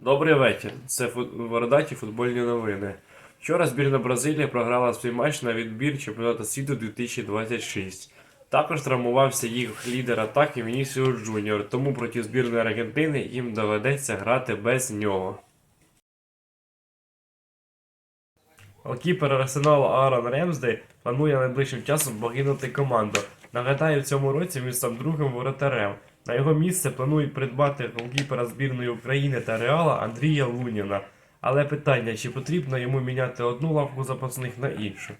Добрий вечір. Це. Вородаті футбольні новини. Вчора збірна Бразилії програла свій матч на відбір чемпіонату світу 2026. Також травмувався їх лідер атаки Вінісіус Джуніор, тому проти збірної Аргентини їм доведеться грати без нього. Голкіпер Арсеналу Аарон Ремсдей планує найближчим часом покинути команду. Нагадаю, в цьому році він став другим воротарем. На його місце планують придбати голкіпера збірної України та Реала Андрія Луніна. Але питання, чи потрібно йому міняти одну лавку запасних на іншу?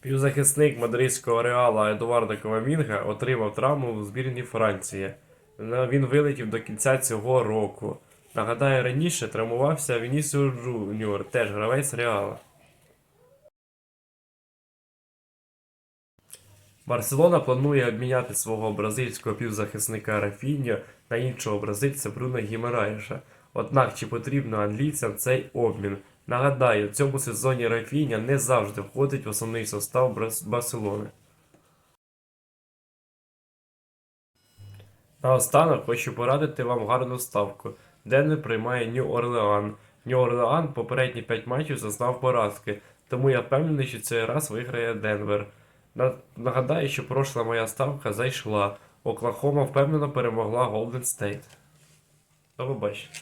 Півзахисник мадридського реала Едуарда Ковамінга отримав травму в збірній Франції. Він вилетів до кінця цього року. Нагадаю, раніше травмувався Вінісіус Джуніор, теж гравець Реала. Барселона планує обміняти свого бразильського півзахисника Рафіньо на іншого бразильця Бруно Гімараєша. Однак чи потрібно англійцям цей обмін? Нагадаю, в цьому сезоні Рафінья не завжди входить в основний состав Барселони. Наостанок хочу порадити вам гарну ставку. Денвер приймає Нью-Орлеан. Нью-Орлеан попередні 5 матчів зазнав поразки, тому я впевнений, що цей раз виграє Денвер. На- Нагадаю, що прошла моя ставка зайшла. Оклахома впевнено перемогла Голден Стейт. До побачення.